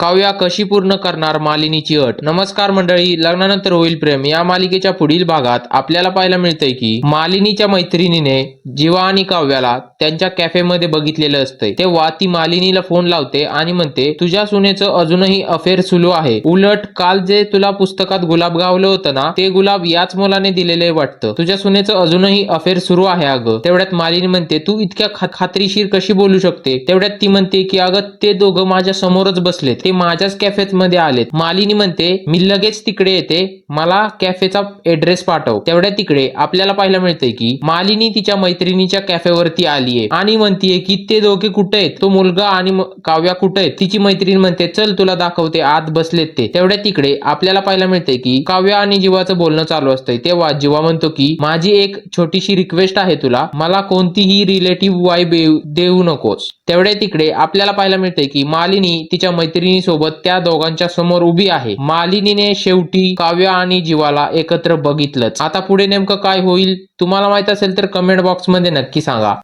काव्या कशी पूर्ण करणार मालिनीची अट? नमस्कार मंडळी लग्नानंतर होईल प्रेम. या मालिकेच्या पुढील भागात आपल्याला पाहायला मिळतंय की मालिनीच्या मैत्रिणीने जीवा आणि काव्याला त्यांच्या कॅफेमध्ये बघितलेलं असतंय. तेव्हा ती मालिनीला फोन लावते आणि म्हणते तुझ्या सुनेचं अजूनही अफेअर सुरू आहे. उलट काल जे तुला पुस्तकात गुलाब गावलं होतं ना ते गुलाब याच मुलाने दिलेले वाटतं. तुझ्या सुनेचं अजूनही अफेअर सुरू आहे अगं. तेवढ्यात मालिनी म्हणते तू इतक्या खात्रीशीर कशी बोलू शकते? तेवढ्यात ती म्हणते की अगं ते दोघं माझ्या समोरच बसलेत. ते माझ्याच कॅफेत मध्ये आलेत. मालिनी म्हणते मी लगेच तिकडे येते. मला कॅफेचा ऍड्रेस पाठव. तेवढ्या तिकडे आपल्याला पाहायला मिळतंय की मालिनी तिच्या मैत्रिणीच्या कॅफेवरती आलीये आणि म्हणतीये की ते दोघे कुठे आहेत? तो मुलगा आणि काव्या कुठे आहेत? तिची मैत्रीण म्हणते चल तुला दाखवते. आत बसलेत ते. तेवढ्या तिकडे आपल्याला पाहायला मिळते की काव्या आणि जीवाचं बोलणं चालू असतंय. तेव्हा जीवा म्हणतो की माझी एक छोटीशी रिक्वेस्ट आहे तुला. मला कोणतीही रिलेटिव्ह वाईब देऊ नकोस. तेवढ्या तिकडे आपल्याला पाहायला मिळते की मालिनी तिच्या मैत्रिणी सोबत त्या दोघांच्या समोर उभी आहे. मालिनीने शेवटी काव्या आणि जीवाला एकत्र बघितलंच. आता पुढे नेमकं काय होईल तुम्हाला माहीत असेल तर कमेंट बॉक्समध्ये नक्की सांगा.